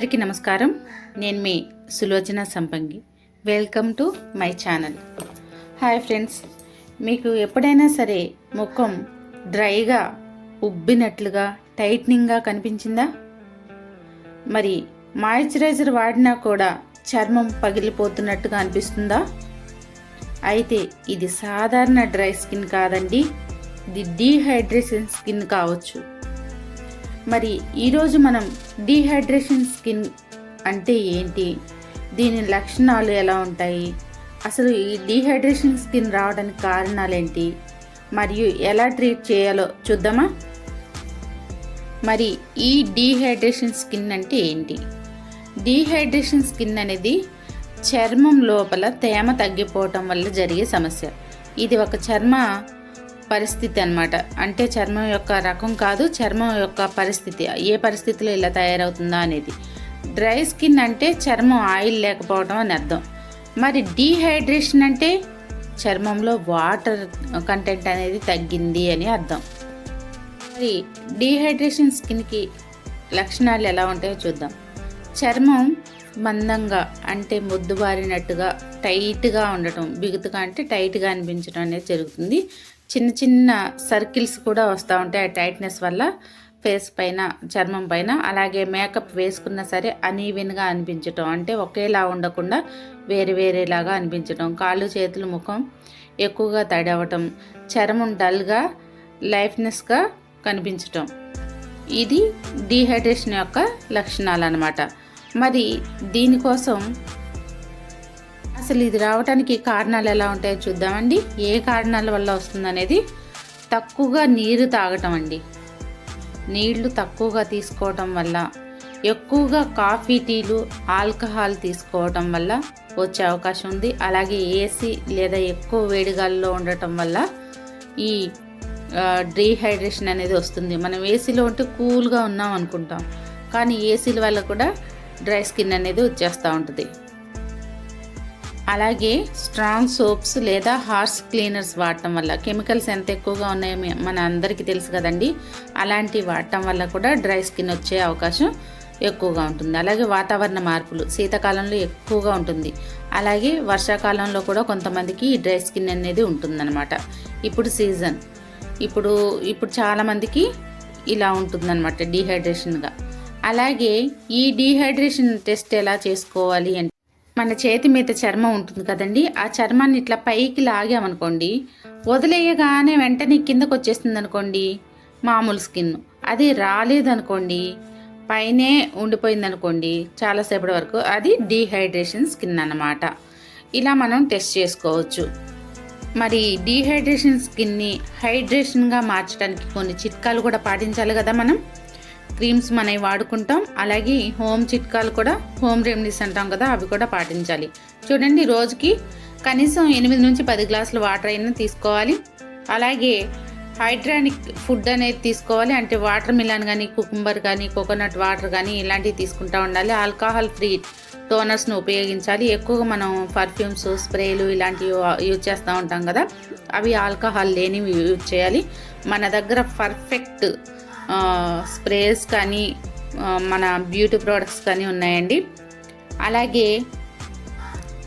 అందరికీ నమస్కారం. నేను మీ Sulochana Sampangi. Welcome to my channel hi friends మీకు ఎప్పుడైనా సరే ముఖం డ్రైగా ఉబ్బినట్లుగా టైట్నింగ్గా కనిపించిందా? మరి మాయిశ్చరైజర్ వాడినా కూడా చర్మం పగిలిపోతున్నట్టుగా అనిపిస్తుందా? అయితే ఇది సాధారణ డ్రై స్కిన్ కాదండి. ఇది డీహైడ్రేషన్ స్కిన్ కావచ్చు. మరి ఈరోజు మనం డీహైడ్రేషన్ స్కిన్ అంటే ఏంటి? దీని లక్షణాలు ఎలా ఉంటాయి? అసలు ఈ డీహైడ్రేషన్ స్కిన్ రావడానికి కారణాలు ఏంటి? మరియు ఎలా ట్రీట్ చేయాలో చూద్దామా? మరి ఈ డీహైడ్రేషన్ స్కిన్ అంటే ఏంటి? డీహైడ్రేషన్ స్కిన్ అనేది చర్మం లోపల తేమ తగ్గిపోవటం వల్ల జరిగే సమస్య. ఇది ఒక చర్మ పరిస్థితి అన్నమాట. అంటే చర్మం యొక్క రకం కాదు చర్మం యొక్క పరిస్థితి. ఏ పరిస్థితిలో ఇలా తయారవుతుందా అనేది. డ్రై స్కిన్ అంటే చర్మం ఆయిల్ లేకపోవడం అని అర్థం. మరి డీహైడ్రేషన్ అంటే చర్మంలో వాటర్ కంటెంట్ అనేది తగ్గింది అని అర్థం. మరి డీహైడ్రేషన్ స్కిన్కి లక్షణాలు ఎలా ఉంటాయో చూద్దాం. చర్మం మందంగా అంటే మొద్దుబారినట్టుగా టైట్గా ఉండటం బిగుతుగా అంటే టైట్గా అనిపించడం అనేది జరుగుతుంది. చిన్న చిన్న సర్కిల్స్ కూడా వస్తూ ఉంటాయి. ఆ టైట్నెస్ వల్ల ఫేస్ పైన చర్మం పైన అలాగే మేకప్ వేసుకున్నా సరే అనీవెన్గా అనిపించటం. అంటే ఒకేలా ఉండకుండా వేరే వేరేలాగా అనిపించటం. కాళ్ళు చేతులు ముఖం ఎక్కువగా తడి అవ్వటం చర్మం డల్గా లైఫ్నెస్గా కనిపించటం. ఇది డీహైడ్రేషన్ యొక్క లక్షణాలు అన్నమాట మరి దీనికోసం అసలు ఇది రావడానికి కారణాలు ఎలా ఉంటాయో చూద్దామండి. ఏ కారణాల వల్ల వస్తుందనేది తక్కువగా నీరు తాగటం అండి. నీళ్ళు తక్కువగా తీసుకోవటం వల్ల ఎక్కువగా కాఫీ టీలు ఆల్కహాల్ తీసుకోవటం వల్ల వచ్చే అవకాశం ఉంది. అలాగే ఏసీ లేదా ఎక్కువ వేడిగాల్లో ఉండటం వల్ల ఈ డీహైడ్రేషన్ అనేది వస్తుంది. మనం ఏసీలో ఉంటే కూల్గా ఉన్నాం అనుకుంటాం. కానీ ఏసీల వల్ల కూడా డ్రై స్కిన్ అనేది వచ్చేస్తూ ఉంటుంది. అలాగే స్ట్రాంగ్ సోప్స్ లేదా హార్స్ క్లీనర్స్ వాడటం వల్ల కెమికల్స్ ఎంత ఎక్కువగా ఉన్నాయో మన అందరికీ తెలుసు కదండి. అలాంటివి వాడటం వల్ల కూడా డ్రై స్కిన్ వచ్చే అవకాశం ఎక్కువగా ఉంటుంది. అలాగే వాతావరణ మార్పులు శీతాకాలంలో ఎక్కువగా ఉంటుంది. అలాగే వర్షాకాలంలో కూడా కొంతమందికి ఈ డ్రై స్కిన్ అనేది ఉంటుందన్నమాట. ఇప్పుడు సీజన్. ఇప్పుడు ఇప్పుడు చాలామందికి ఇలా ఉంటుందన్నమాట డీహైడ్రేషన్గా. అలాగే ఈ డీహైడ్రేషన్ టెస్ట్ ఎలా చేసుకోవాలి అంటే మన చేతి మీద చర్మం ఉంటుంది కదండి ఆ చర్మాన్ని ఇట్లా పైకి లాగామనుకోండి వదిలేయగానే వెంటనే కిందకు వచ్చేస్తుంది అనుకోండి మామూలు స్కిన్. అది రాలేదనుకోండి పైనే ఉండిపోయింది అనుకోండి చాలాసేపటి వరకు అది డీహైడ్రేషన్ స్కిన్ అన్నమాట. ఇలా మనం టెస్ట్ చేసుకోవచ్చు. మరి డీహైడ్రేషన్ స్కిన్ని హైడ్రేషన్గా మార్చడానికి కొన్ని చిట్కాలు కూడా పాటించాలి కదా మనం? క్రీమ్స్ మనవి వాడుకుంటాం. అలాగే హోమ్ చిట్కాలు కూడా హోమ్ రెమెడీస్ అంటాం కదా అవి కూడా పాటించాలి. చూడండి రోజుకి కనీసం ఎనిమిది నుంచి పది గ్లాసులు వాటర్ అయినా తీసుకోవాలి. అలాగే హైడ్రానిక్ ఫుడ్ అనేది తీసుకోవాలి. అంటే వాటర్ మిలాన్ కానీ కుకుంబర్ కానీ కోకోనట్ వాటర్ కానీ ఇలాంటివి తీసుకుంటూ ఉండాలి. ఆల్కహాల్ ఫ్రీ టోనర్స్ను ఉపయోగించాలి. ఎక్కువగా మనం పర్ఫ్యూమ్స్ స్ప్రేలు ఇలాంటివి యూజ్ చేస్తూ ఉంటాం కదా అవి ఆల్కహాల్ లేనివి యూజ్ చేయాలి. మన దగ్గర పర్ఫెక్ట్ స్ప్రేస్ కానీ మన బ్యూటీ ప్రోడక్ట్స్ కానీ ఉన్నాయండి. అలాగే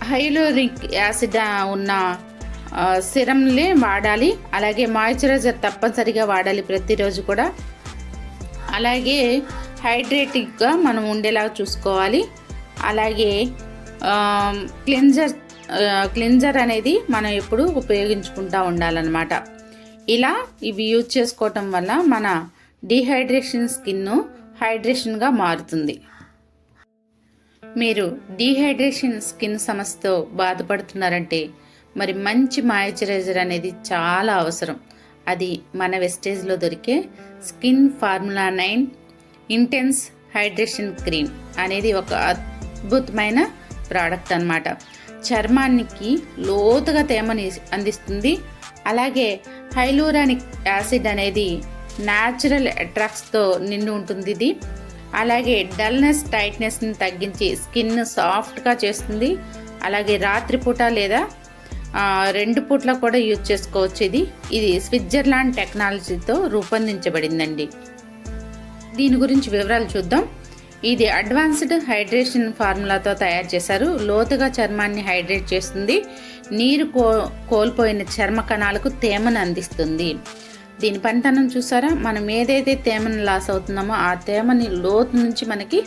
హైలోరిక్ యాసిడ్ ఉన్న ఆ, సిరంలే వాడాలి. అలాగే మాయిశ్చరైజర్ తప్పనిసరిగా వాడాలి ప్రతిరోజు కూడా. అలాగే హైడ్రేటిక్గా మనం ఉండేలాగా చూసుకోవాలి. అలాగే క్లిన్జర్ క్లిన్జర్ అనేది మనం ఎప్పుడు ఉపయోగించుకుంటూ ఉండాలన్నమాట. ఇలా ఇవి యూజ్ చేసుకోవటం వల్ల మన డీహైడ్రేషన్ స్కిన్ను హైడ్రేషన్గా మారుతుంది. మీరు డీహైడ్రేషన్ స్కిన్ సమస్యతో బాధపడుతున్నారంటే మరి మంచి మాయిశ్చరైజర్ అనేది చాలా అవసరం. అది మన వెస్టేజ్లో దొరికే skin formula nine intense hydration cream అనేది ఒక అద్భుతమైన ప్రోడక్ట్ అన్నమాట. చర్మానికి లోతుగా తేమని అందిస్తుంది. అలాగే హైలూరానిక్ యాసిడ్ అనేది న్యాచురల్ అట్రాక్ట్స్తో నిండి ఉంటుంది ఇది. అలాగే డల్నెస్ టైట్నెస్ని తగ్గించి స్కిన్ సాఫ్ట్గా చేస్తుంది. అలాగే రాత్రిపూట లేదా రెండు పూట్ల కూడా యూజ్ చేసుకోవచ్చు ఇది. ఇది స్విట్జర్లాండ్ టెక్నాలజీతో రూపొందించబడిందండి. దీని గురించి వివరాలు చూద్దాం. ఇది అడ్వాన్స్డ్ హైడ్రేషన్ ఫార్ములాతో తయారు చేశారు. లోతుగా చర్మాన్ని హైడ్రేట్ చేస్తుంది. నీరు కో కోల్పోయిన చర్మ కణాలకు తేమను అందిస్తుంది. దీని పనితనం చూసారా? మనం ఏదైతే తేమను లాస్ అవుతున్నామో ఆ తేమని లోతు నుంచి మనకి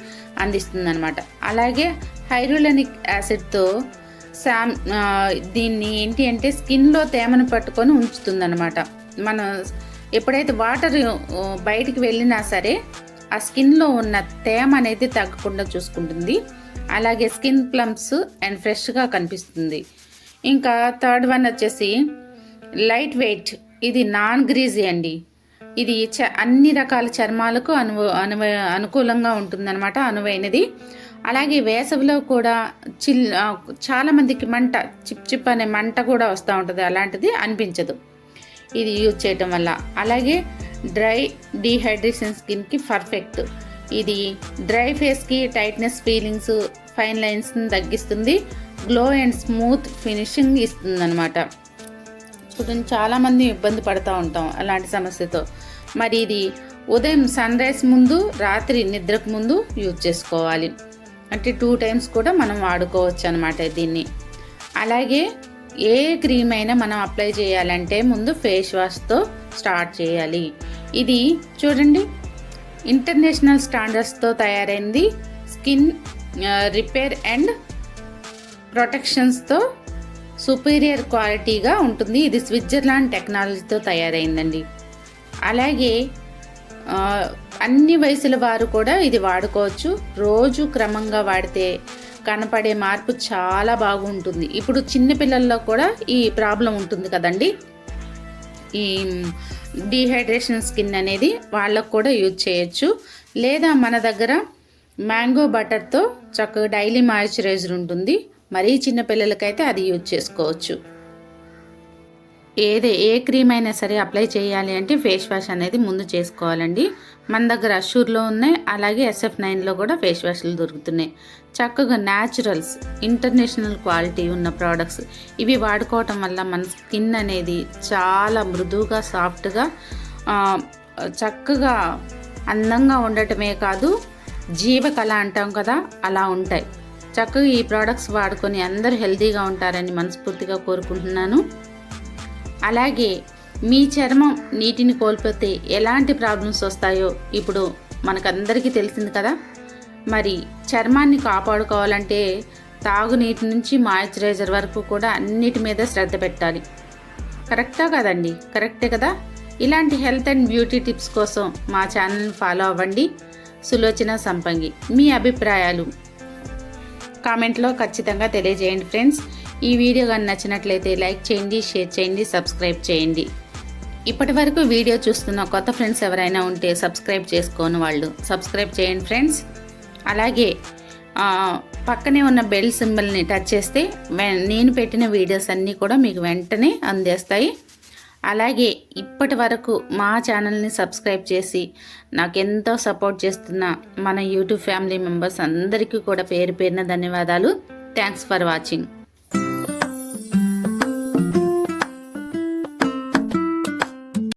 అందిస్తుంది అనమాట అలాగే హైరోలనిక్ యాసిడ్తో శామ్ దీన్ని ఏంటి అంటే స్కిన్లో తేమను పట్టుకొని ఉంచుతుంది అనమాట మన ఎప్పుడైతే వాటర్ బయటికి వెళ్ళినా సరే ఆ స్కిన్లో ఉన్న తేమ అనేది తగ్గకుండా చూసుకుంటుంది. అలాగే స్కిన్ ప్లంప్స్ అండ్ ఫ్రెష్గా కనిపిస్తుంది. ఇంకా థర్డ్ వన్ వచ్చేసి లైట్ వెయిట్. ఇది నాన్ గ్రీజీ అండి. ఇది చ అన్ని రకాల చర్మాలకు అనువ అను అనుకూలంగా ఉంటుందన్నమాట అనువైనది. అలాగే వేసవిలో కూడా చిల్ చాలామందికి మంట చిప్ చిప్ అనే మంట కూడా వస్తూ ఉంటుంది. అలాంటిది అనిపించదు. ఇది యూజ్ చేయటం వల్ల. అలాగే డ్రై డీహైడ్రేషన్ స్కిన్కి పర్ఫెక్ట్. ఇది డ్రై ఫేస్కి టైట్నెస్ ఫీలింగ్స్ ఫైన్ లైన్స్ని తగ్గిస్తుంది. గ్లో అండ్ స్మూత్ ఫినిషింగ్ ఇస్తుంది అనమాట చాలామంది ఇబ్బంది పడుతూ ఉంటాం అలాంటి సమస్యతో. మరి ఇది ఉదయం సన్ రైజ్ ముందు రాత్రి నిద్రకు ముందు యూజ్ చేసుకోవాలి. అంటే టూ టైమ్స్ కూడా మనం వాడుకోవచ్చు అనమాట దీన్ని. అలాగే ఏ క్రీమ్ అయినా మనం అప్లై చేయాలంటే ముందు ఫేస్ వాష్తో స్టార్ట్ చేయాలి. ఇది చూడండి ఇంటర్నేషనల్ స్టాండర్డ్స్తో తయారైంది. స్కిన్ రిపేర్ అండ్ ప్రొటెక్షన్స్తో సుపీరియర్ క్వాలిటీగా ఉంటుంది. ఇది స్విట్జర్లాండ్ టెక్నాలజీతో తయారైందండి. అలాగే అన్ని వయసుల వారు కూడా ఇది వాడుకోవచ్చు. రోజు క్రమంగా వాడితే కనపడే మార్పు చాలా బాగుంటుంది. ఇప్పుడు చిన్నపిల్లల్లో కూడా ఈ ప్రాబ్లం ఉంటుంది కదండి. ఈ డీహైడ్రేషన్ స్కిన్ అనేది వాళ్ళకు కూడా యూజ్ చేయొచ్చు. లేదా మన దగ్గర మ్యాంగో బటర్తో చక్కగా డైలీ మాయిశ్చరైజర్ ఉంటుంది. మరీ చిన్నపిల్లలకైతే అది యూజ్ చేసుకోవచ్చు. ఏదే ఏ క్రీమ్ అయినా సరే అప్లై చేయాలి అంటే ఫేస్ వాష్ అనేది ముందు చేసుకోవాలండి. మన దగ్గర అషూర్లో ఉన్నాయి అలాగే ఎస్ఎఫ్ నైన్లో కూడా ఫేస్ వాష్లు దొరుకుతున్నాయి. చక్కగా న్యాచురల్స్ ఇంటర్నేషనల్ క్వాలిటీ ఉన్న ప్రోడక్ట్స్. ఇవి వాడుకోవటం వల్ల మన స్కిన్ అనేది చాలా మృదువుగా సాఫ్ట్గా చక్కగా అందంగా ఉండటమే కాదు జీవకళ అంటాం కదా అలా ఉంటాయి. చక్కగా ఈ ప్రోడక్ట్స్ వాడుకొని అందరూ హెల్తీగా ఉంటారని మనస్ఫూర్తిగా కోరుకుంటున్నాను. అలాగే మీ చర్మం నీటిని కోల్పోతే ఎలాంటి ప్రాబ్లమ్స్ వస్తాయో ఇప్పుడు మనకందరికీ తెలిసింది కదా. మరి చర్మాన్ని కాపాడుకోవాలంటే తాగునీటి నుంచి మాయిశ్చరైజర్ వరకు కూడా అన్నిటి మీద శ్రద్ధ పెట్టాలి. కరెక్టా కదండి? కరెక్టే కదా? ఇలాంటి హెల్త్ అండ్ బ్యూటీ టిప్స్ కోసం మా ఛానల్ని ఫాలో అవ్వండి. సులోచన సంపంగి. మీ అభిప్రాయాలు కామెంట్లో ఖచ్చితంగా తెలియజేయండి ఫ్రెండ్స్. ఈ వీడియో కానీ నచ్చినట్లయితే లైక్ చేయండి షేర్ చేయండి సబ్స్క్రైబ్ చేయండి. ఇప్పటి వరకు వీడియో చూస్తున్న కొత్త ఫ్రెండ్స్ ఎవరైనా ఉంటే సబ్స్క్రైబ్ చేసుకోని వాళ్ళు సబ్స్క్రైబ్ చేయండి ఫ్రెండ్స్. అలాగే పక్కనే ఉన్న బెల్ సింబల్ని టచ్ చేస్తే నేను పెట్టిన వీడియోస్ అన్నీ కూడా మీకు వెంటనే అందేస్తాయి. అలాగే ఇప్పటి వరకు మా ఛానల్ని సబ్స్క్రైబ్ చేసి నాకు ఎంతో సపోర్ట్ చేస్తున్న మన యూట్యూబ్ ఫ్యామిలీ మెంబర్స్ అందరికీ కూడా పేరు పేరిన ధన్యవాదాలు. Thanks for watching.